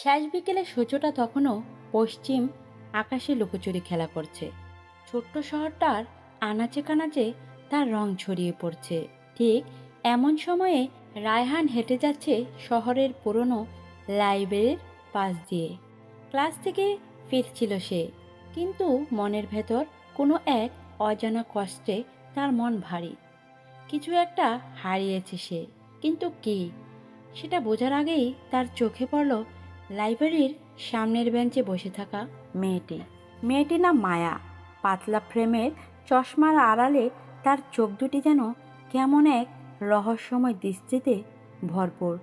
শেষ বিকেলে সূর্যটা তখনও পশ্চিম আকাশে লুকোচুরি খেলা করছে। ছোট্ট শহরটার আনাচে কানাচে তার রং ছড়িয়ে পড়ছে। ঠিক এমন সময়ে রায়হান হেঁটে যাচ্ছে শহরের পুরনো লাইব্রেরির পাশ দিয়ে। ক্লাস থেকে ফিরছিল সে, কিন্তু মনের ভেতর কোনো এক অজানা কষ্টে তার মন ভারী। কিছু একটা হারিয়েছে সে, কিন্তু কি, সেটা বোঝার আগেই তার চোখে পড়ল লাইব্রেরির সামনের বেঞ্চে বসে থাকা মেয়েটি। মেয়েটি না মায়া। পাতলা ফ্রেমের চশমার আড়ালে তার চোখ দুটি যেন কেমন এক রহস্যময় দৃষ্টিতে ভরপুর।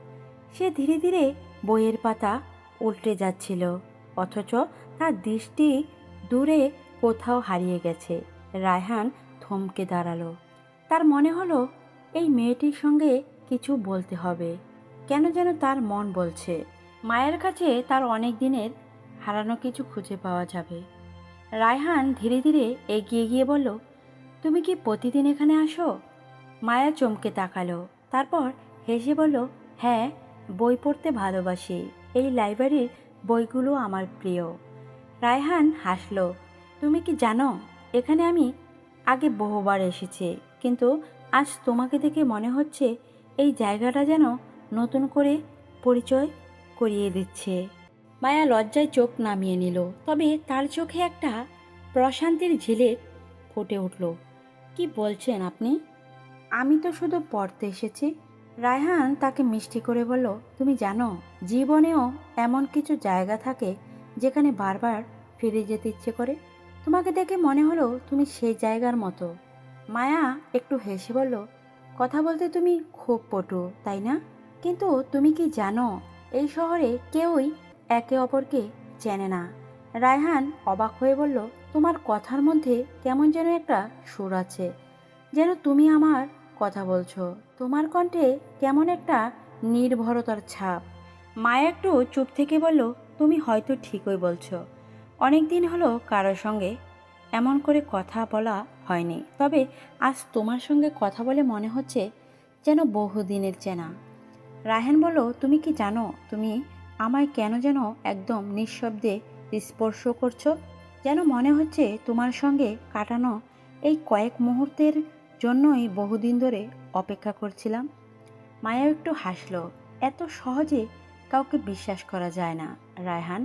সে ধীরে ধীরে বইয়ের পাতা উল্টে যাচ্ছিল, অথচ তার দৃষ্টি দূরে কোথাও হারিয়ে গেছে। রায়হান থমকে দাঁড়াল। তার মনে হলো, এই মেয়েটির সঙ্গে কিছু বলতে হবে। কেন যেন তার মন বলছে। মায়ের কাছে তার অনেক দিনের হারানো কিছু খুঁজে পাওয়া যাবে। রায়হান ধীরে ধীরে এগিয়ে গিয়ে বলল, তুমি কি প্রতিদিন এখানে আসো? মায়া চমকে তাকালো, তারপর হেসে বলল হ্যাঁ বই পড়তে ভালোবাসি। এই লাইব্রেরির বইগুলো আমার প্রিয়। রায়হান হাসলো, তুমি কি জানো, এখানে আমি আগে বহুবার এসেছি, কিন্তু আজ তোমাকে দেখে মনে হচ্ছে এই জায়গাটা যেন নতুন করে পরিচয় করিয়ে দিচ্ছে। মায়া লজ্জায় চোখ নামিয়ে নিল, তবে তার চোখে একটা প্রশান্তির ঝিলিক ফুটে উঠল। কি বলছেন আপনি? আমি তো শুধু পড়তে এসেছি। রায়হান তাকে মিষ্টি করে বলল, তুমি জানো, জীবনেও এমন কিছু জায়গা থাকে যেখানে বারবার ফিরে যেতে ইচ্ছে করে। তোমাকে দেখে মনে হলো তুমি সেই জায়গার মতো। মায়া একটু হেসে বলল, কথা বলতে তুমি খুব পটু, তাই না? কিন্তু তুমি কি জানো এই শহরে কেউই একে অপরকে চেনে না। রায়হান অবাক হয়ে বলল, তোমার কথার মধ্যে কেমন যেন একটা সুর আছে। যেন তুমি আমার কথা বলছো। তোমার কণ্ঠে কেমন একটা নির্ভরতার ছাপ। মায়া একটু চুপ থেকে বলল, তুমি হয়তো ঠিকই বলছো। অনেক দিন হলো কারোর সঙ্গে এমন করে কথা বলা হয়নি। তবে আজ তোমার সঙ্গে কথা বলে মনে হচ্ছে যেন বহুদিনের চেনা। রায়হান বলল, তুমি কি জানো, তুমি আমায় কেন যেন একদম নিঃশব্দে স্পর্শ করছ? যেন মনে হচ্ছে তোমার সঙ্গে কাটানো এই কয়েক মুহূর্তের জন্যই বহুদিন ধরে অপেক্ষা করছিলাম মায়া একটু হাসলো, এত সহজে কাউকে বিশ্বাস করা যায় না, রায়হান।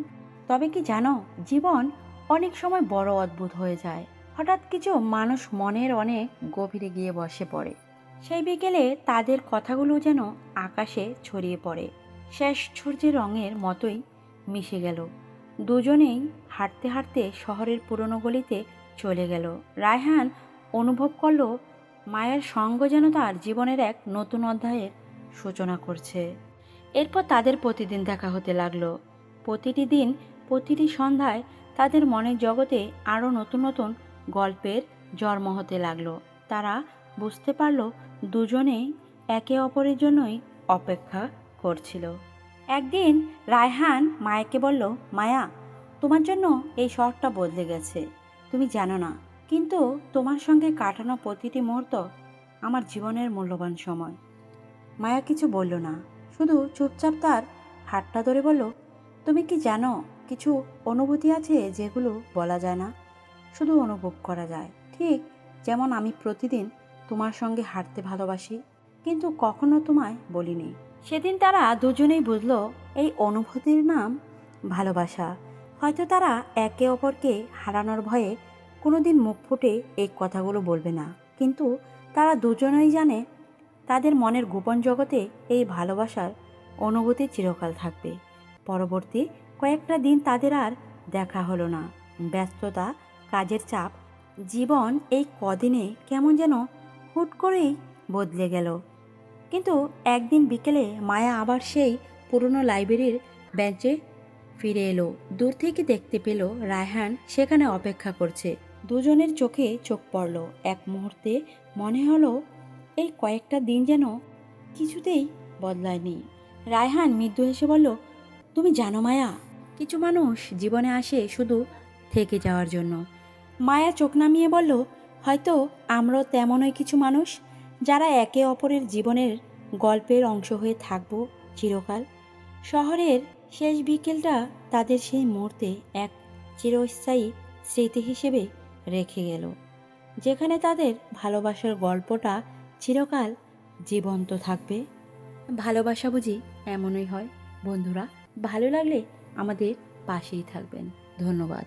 তবে কি জানো, জীবন অনেক সময় বড় অদ্ভুত হয়ে যায়। হঠাৎ কিছু মানুষ মনের অনেক গভীরে গিয়ে বসে পড়ে। সেই বিকেলে তাদের কথাগুলো যেন আকাশে ছড়িয়ে পড়ে। শেষ সূর্যের রঙের মতোই মিশে গেল। দুজনেই হাঁটতে হাঁটতে শহরের পুরনো গলিতে চলে গেল। রায়হান অনুভব করল, মায়ের সঙ্গ যেন তার জীবনের এক নতুন অধ্যায়ের সূচনা করছে। এরপর তাদের প্রতিদিন দেখা হতে লাগল। প্রতিটি দিন, প্রতিটি সন্ধ্যায় তাদের মনের জগতে আরও নতুন নতুন গল্পের জন্ম হতে লাগল। তারা বুঝতে পারল দুজনেই একে অপরের জন্যই অপেক্ষা করছিল। একদিন রায়হান মায়াকে বলল, মায়া, তোমার জন্য এই শহরটা বদলে গেছে। তুমি জানো না, কিন্তু তোমার সঙ্গে কাটানো প্রতিটি মুহূর্ত আমার জীবনের মূল্যবান সময় মায়া কিছু বলল না, শুধু চুপচাপ তার হাতটা ধরে বলল, তুমি কি জানো, কিছু অনুভূতি আছে যেগুলো বলা যায় না? শুধু অনুভব করা যায়। ঠিক যেমন আমি প্রতিদিন তোমার সঙ্গে হাঁটতে ভালোবাসি, কিন্তু কখনো তোমায় বলিনি। সেদিন তারা দুজনেই বুঝলো, এই অনুভূতির নাম ভালোবাসা। হয়তো তারা একে অপরকে হারানোর ভয়ে কোনোদিন মুখ ফুটে এই কথাগুলো বলবে না। কিন্তু তারা দুজনেই জানে, তাদের মনের গোপন জগতে এই ভালোবাসার অনুভূতি চিরকাল থাকবে। পরবর্তী কয়েকটা দিন তাদের আর দেখা হলো না। ব্যস্ততা, কাজের চাপ, জীবন এই কদিনে কেমন যেন হুট করেই বদলে গেল। কিন্তু একদিন বিকেলে মায়া আবার সেই পুরনো লাইব্রেরির বেঞ্চে ফিরে এলো। দূর থেকে দেখতে পেল রায়হান সেখানে অপেক্ষা করছে। দুজনের চোখে চোখ পড়ল। এক মুহূর্তে মনে হলো, এই কয়েকটা দিন যেন কিছুতেই বদলায়নি। রায়হান মৃদু হেসে বলল, তুমি জানো মায়া, কিছু মানুষ জীবনে আসে শুধু থেকে যাওয়ার জন্য। মায়া চোখ নামিয়ে বলল হয়তো আমরাও তেমনই কিছু মানুষ যারা একে অপরের জীবনের গল্পের অংশ হয়ে থাকব চিরকাল। শহরের শেষ বিকেলটা তাদের সেই মুহূর্তে এক চিরস্থায়ী স্মৃতি হিসেবে রেখে গেল, যেখানে তাদের ভালোবাসার গল্পটা চিরকাল জীবন্ত থাকবে। ভালোবাসা বুঝি এমনই হয়, বন্ধুরা। ভালো লাগলে আমাদের পাশেই থাকবেন। ধন্যবাদ।